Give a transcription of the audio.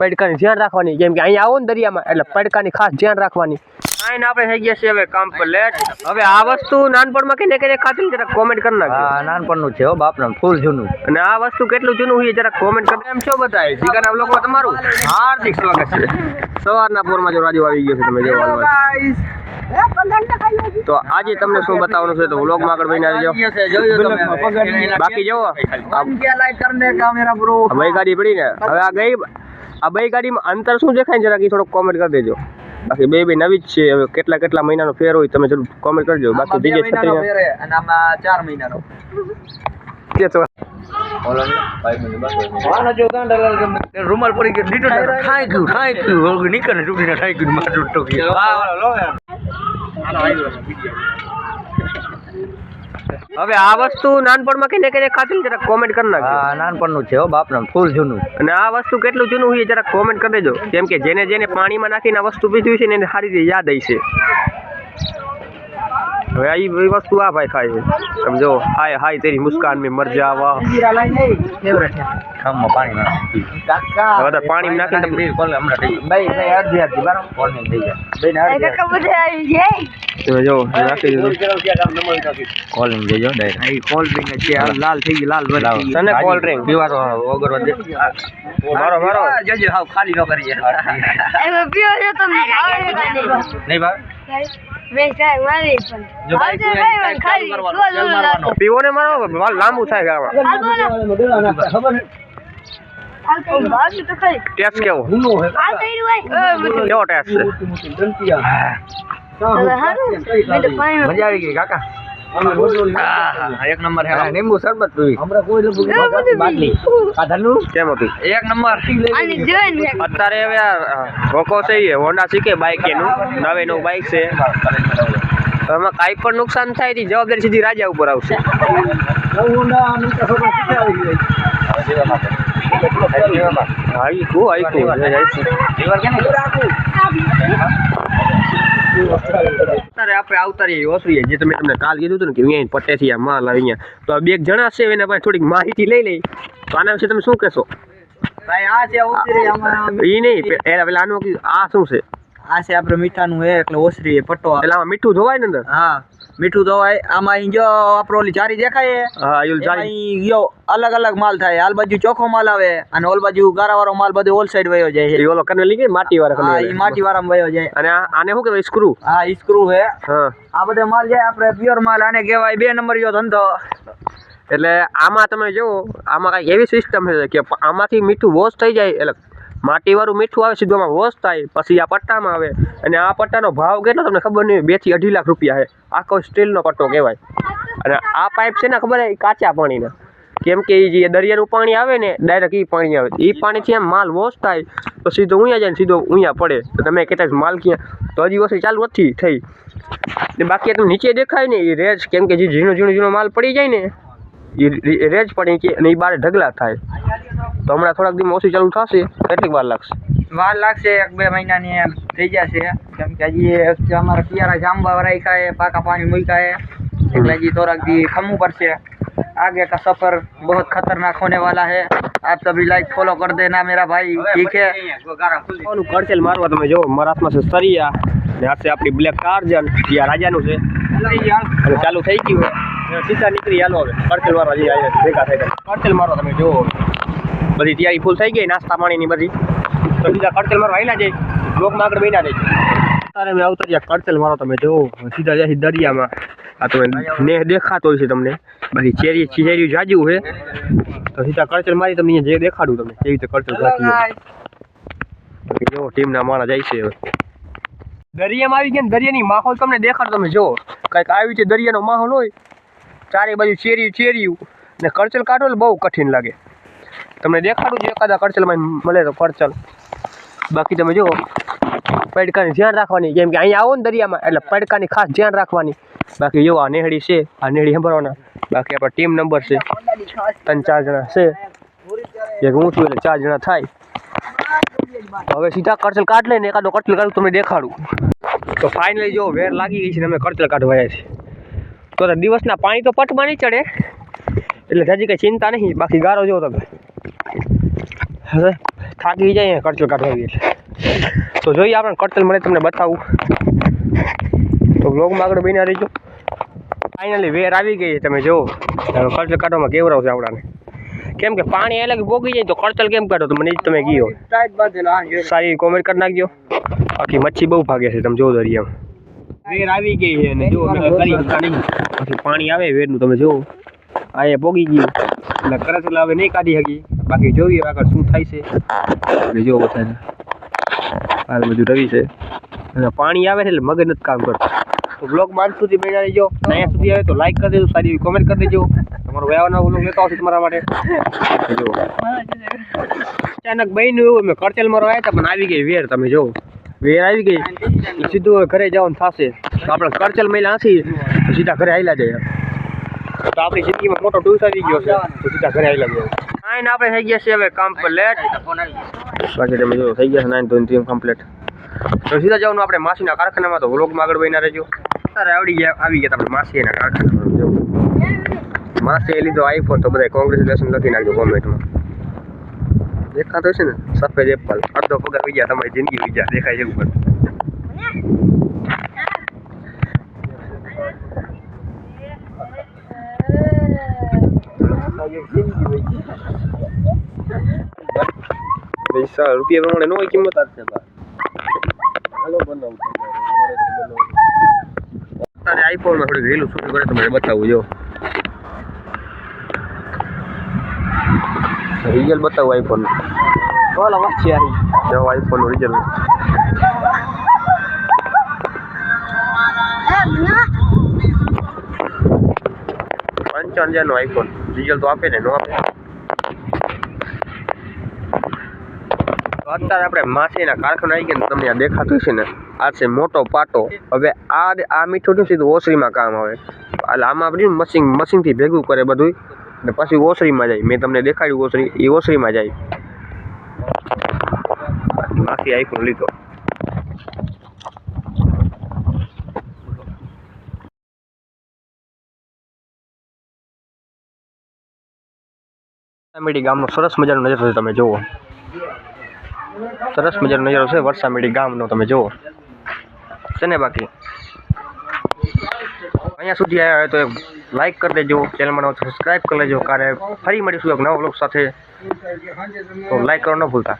પડકાની ધ્યાન રાખવાની. કેમ કે અહીંયા આવો ને દરિયામાં. એટલે પડકાની ખાસ ધ્યાન રાખવાની. આઈને આપણે થઈ ગયા છીએ હવે કમ્પ્લેટ હવે આ વસ્તુ નાનપણમાં કે ને કે ખાતી જરા કોમેન્ટ કરી નાખજો. હા નાનપણનું છે હો બાપનું ફૂલ જૂનું. અને આ વસ્તુ કેટલું જૂનું હોય જરા કોમેન્ટ કરી એમ છો બતાય જીગાના લોકો તમારું હાર્દિક સ્વાગત છે. સવારના પોરમાં જો રાજુ આવી ગયો છે તમે જો તો આજે તમને શું બતાવવાનું છે તો વ્લોગમાં આગળ બની જાવ બાકી જો આ આ ગાડી પડી ને. હવે આ ગઈ આ બે ગાડીમાં અંતર શું દેખાય જરા કે થોડોક કોમેન્ટ કરી દેજો. બાકી બે બે નવી જ છે હવે કેટલા કેટલા મહિનાનો ફેર હોય તમે જરૂર કોમેન્ટ કરજો બાકી બીજે છત્રી અને આમાં 4 મહિનાનો. રૂમાલ પડી ગયો ડીટો ઠાઈ ગયું ઠાઈ ગયું. નીકળે ચૂકીને ઠાઈ ગયું મારું ટોકી. હવે આ વસ્તુ નાનપણમાં કે ને કે ખાતી જરા કોમેન્ટ કરી નાખજો. હા નાનપણનું છે હો બાપનું ફૂલ જૂનું. અને આ વસ્તુ કેટલું જૂનું હોય જરા કોમેન્ટ કરી દેજો. કેમ કે જેને જેને પાણીમાં નાખીને આ વસ્તુ પીધી છે ને એને સારી રીતે યાદ આવી છે. હવે આ વસ્તુ આ ભાઈ ખાય છે. તમે જો હાય હાય તેરી મુસ્કાન મેં મર જાવા ખામમાં પાણી તો પાણીમાં નાખીને તમે કોલ હમણાં થઈ ભાઈ ભાઈ અડધી અડધી બરાબર? કોલ નહીં થઈ જાય બેન અડધી તમે જો નાખી દીધું. કોલ નહીં દેજો ડાયરેક્ટ આ કોલ રિંગ છે આ લાલ થઈ ગઈ લાલ લાવ. તને cold drink. પીવાનો ઓગર વધે મારો મારો. જજો હાવ ખાલી ન કરી એ ભાઈ જો ભાઈ કોઈ ચાલુ કરવાનું તેલ મારવાનું પીવો ને મારો વાળ લાંબુ થાય ગાળમાં ટેસ્ટ કેવો? કેવો ટેસ્ટ છે? મજા આવી ગઈ કાકા. એક નંબર હે લીંબુ શરબત પીવી. બાટલી? કાઢાનું કેમ હતું? એક નંબર. અત્યારે હવે રોકો છે એ હોન્ડા શીખે બાઇક એનું. નવે નવું બાઇક છે એમાં કાંઈ પણ નુકસાન થાય એની જવાબદારી સીધી રાજા ઉપર આવશે. હાઈકું હાઈકું અત્યારે આપણે આવતા રહીએ ઓસરીએ જે તમે તમને કાલ કીધું હતું ને કે અહીંયા પટ્ટેથી આ માલ આવી અહીંયા તો આ બે જણા છે એના પાસે થોડીક માહિતી લઈ લઈ. તો આના વિશે તમે શું કહેશો? એ નહીં એના પેલા આનું આ શું છે? આ છે આપણે મીઠાનું હે એટલે ઓસરી પટ્ટો પેલા મીઠું જોવાય ને અંદર? હા. મીઠું ધોવાય આમાં જો આપણો ઓલી જારી દેખાય હા એમાં જાય અલગ અલગ માલ થાય. આલ બાજુ ચોખ્ખો માલ આવે અને ઓલ બાજુ ગારાવાળો માલ બધો ઓલ સાઈડ વયો જાય એ ઓલો કને લીધી માટી વાળા હા ઈ માટી વાળામાં વયો જાય. અને આને શું કહેવાય? સ્ક્રૂ હા સ્ક્રૂ હે હા. આ બધો માલ જાય આપણે પ્યોર માલ. આને કહેવાય બે નંબર યો ધંધો. એટલે આમાં તમે જુઓ આમાં કાંઈ એવી સિસ્ટમ છે કે આમાંથી મીઠું વોશ થઈ જાય એટલે માટીવાળું મીઠું આવે સીધું આમાં વોશ થાય, પછી આ પટ્ટામાં આવે. અને આ પટ્ટાનો ભાવ કેટલો તમને ખબર નહીં બેથી અઢી લાખ રૂપિયા છે. આખો સ્ટીલનો પટ્ટો કહેવાય. અને આ પાઇપ છે ને ખબર એ કાચા પાણીના. કેમ કે એ જે દરિયાનું પાણી આવે ને ડાયરેક્ટ એ પાણી આવે. એ પાણીથી આમ માલ વોશ થાય, તો સીધો ઉઅહીંયા જાય ને સીધો ઉઅહીંયા પડે. તો તમે કહેતા માલ ક્યાં? તો હજી વસ્તુ ચાલુ નથી થઈ. ને બાકી તમે નીચે દેખાય ને એ રેજ, કેમ કે જે ઝીણો ઝીણો ઝીણો માલ પડી જાય ને એ રેજ પડી કે અને એ બારે ઢગલા થાય. તો હમણાં થોડાક દિવસ ઓછી ચાલુ થશે કેટલીક વાર લાગશે વાર લાગશે એક બે મહિનાની એમ થઈ જશે કેમ કે હજી અમારા કિયારા જાંબા રાખ્યા હે પાકા પાણી મૂક્યા હે એટલે હજી થોડાક દી ખમવું પડશે आगे का सफर बहुत खतरनाक होने वाला है आप सभी लाइक फॉलो कर देना मेरा भाई ठीक है ઓલું કડસેલ મારવા તમે જો મારા હાથમાં છે સરિયા ને આ છે આપણી બ્લેક ટાર્જન એ આ રાજાનું છે અને ચાલુ થઈ ગયું છે સીધા નીકળી હાલો હવે કડસેલ મારવા જઈએ અહીંયા ભેગા થઈ ગયા કડસેલ મારવા તમે જુઓ બધી તૈયારી ફૂલ થઈ ગઈ નાસ્તા પાણીની બધી. તો સીધા કડસેલ મારવા આવેલા જઈ બ્લોકમાં આગળ બન્યા જઈ અત્યારે મેં રહ્યા કડસેલ મારો તમે જો સીધા જાય દરિયામાં. આ તમે નેહ દેખાતો હોય છે તમને. બાકી ચેરી ચેરી જાજુ છે. તો સીધા કડસેલ મારી તમને અહીંયા જે દેખાડું તમને કેવી રીતે કડસેલ જાતી જો ટીમના માણસ જાય છે હવે. દરિયામાં આવી ગયા ને દરિયાની માહોલ તમને દેખાડો તમે જો કંઈક આવી છે દરિયાનો માહોલ હોય. ચારે બાજુ ચેરી ચેરિયું ને કરચલ કાઢો બહુ કઠિન લાગે. તમને દેખાડું છે, એકાદા કરચલમાં મળે તો કરચલ. બાકી તમે જુઓ, પડકાની ધ્યાન રાખવાની કેમ કે અહીંયા આવો ને દરિયામાં, એટલે પડકાની ખાસ ધ્યાન રાખવાની. બાકી જો આ નેહડી છે, આ નેહડી સંભાળવાના. બાકી આપણા ટીમ નંબર છે, ત્રણ ચાર જણા છે. એક હું છું એટલે ચાર જણા થાય. હવે સીધા કરચલ કાઢ લઈને એકાદો કરચલ કાઢું તમને દેખાડું. તો ફાઇનલી જો, વેર લાગી ગઈ છે ને અમે કરચલ કાઢવા છે તો દિવસના પાણી તો પટમાં નહીં ચડે, એટલે હજી કંઈ ચિંતા નહીં. બાકી ગારો જો તમે. હવે થાકી જાય ને કડચલ કાઢવાની એટલે. તો જોઈએ આપણે કડચલ મળે તમને બતાવું. તો બ્લોગમાં આગળ બન્યા રહીજો. ફાઇનલી વેર આવી ગઈ તમે જુઓ. હવે કડચલ કાઢવામાં કેવરાવ છે આપણાને. કેમ કે પાણી અલગ બોગી જાય તો કડચલ કેમ કાઢો? તો મને તમે જોઈ સારી કોમેન્ટ કરી નાખજો. બાકી મચ્છી બહુ ભાગે છે, તમે જોવો દરિયામાં. વેર આવી ગઈ છે અને જો અમે કરી શકતા નહીં પછી પાણી આવે, વેરનું તમે જુઓ. એ પોગી ગયું. એટલે કરચલા હવે નહીં કાઢી શકી બાકી જોઈએ આગળ શું થાય છે. એટલે જો બધાને. આ બધું રવિ છે. અને પાણી આવે છે એટલે મગજ નથી કામ કરતું. તો બ્લોગ માન સુધી મહિના રહેજો. અહીંયા સુધી આવે તો લાઈક કરી દેજો, સારી એવી કોમેન્ટ કરી દેજો. તમારો વ્યવહારનો બ્લોગ લેતો આવશે તમારા માટે. જો અચાનક બન્યું એવું મેં કરચેલમાં આવ્યા હતા, પણ આવી ગઈ વેર, તમે જો વેર આવી ગઈ. સીધું ઘરે જવાનું થશે. આપણે કરચેલ મહિલા હસી સીધા ઘરે આવેલા જાય તો આપણી જિંદગીમાં મોટો ટૂસ આવી ગયો છે. તો સીધા ઘરે આવેલા લાગ્યો નાઈન આપણે થઈ ગયા છે હવે કામ પર લેટ બાકી તમે જો થઈ ગયા છે નાઈન ધોઈને ટીમ કમ્પ્લીટ તો સીધા જવાનું આપણે માસીના કારખાનામાં. તો વ્લોગમાં આગળ વહીના રહેજો. અત્યારે આવડી ગયા આવી ગયા આપણે માસીના કારખાનામાં. માસીએ લીધો આઈફોન તો બધા કોંગ્રેચ્યુલેશન લખી નાખજો કોમેન્ટમાં દેખાતો છે ને? સફેદ એપલ. અડધો પગાર ગયા તમારી જિંદગી ગયા દેખાય એવું ઉપર પૈસા રૂપિયા પ્રમાણે નો કિંમત અત્યારે આઈફોનમાં થોડું રેલું શું કરે તમારે બતાવું જો. રિઝલ્ટ બતાવું આઈફોન બોલો વાંચી આવી જો આઈફોનનું રિઝલ્ટ પંચાવન હજાર નો આઈફોન રિઝલ્ટ તો આપે ને, નો આપે. અત્યારે આપણે માછલીના કારખાના આવી ગયા તમને આ દેખાતું છે ને, આ છે મોટો પાટો. હવે આ આ મીઠું સીધું ઓસરીમાં કામ આવે. એટલે આમાં આપણે મશીન મશીનથી ભેગું કરે બધું ને પછી ઓસરીમાં જાય. મેં તમને દેખાડ્યું ઓસરી એ ઓસરીમાં જાય. માસી આઈફોન લીધો. વરસામેડી ગામનો સરસ મજાનો નજારો છે, તમે જુઓ. સરસ મજાનો નજારો છે વરસામેડી ગામનો, તમે જુઓ. છે ને બાકી? અહીંયા સુધી આવ્યા હોય તો લાઈક કરી દેજો ચેનલમાં સબસ્ક્રાઈબ કરી લેજો કારે ફરી મળીશું એક નવા બ્લોગ સાથે. તો લાઈક કરવાનું ન ભૂલતા.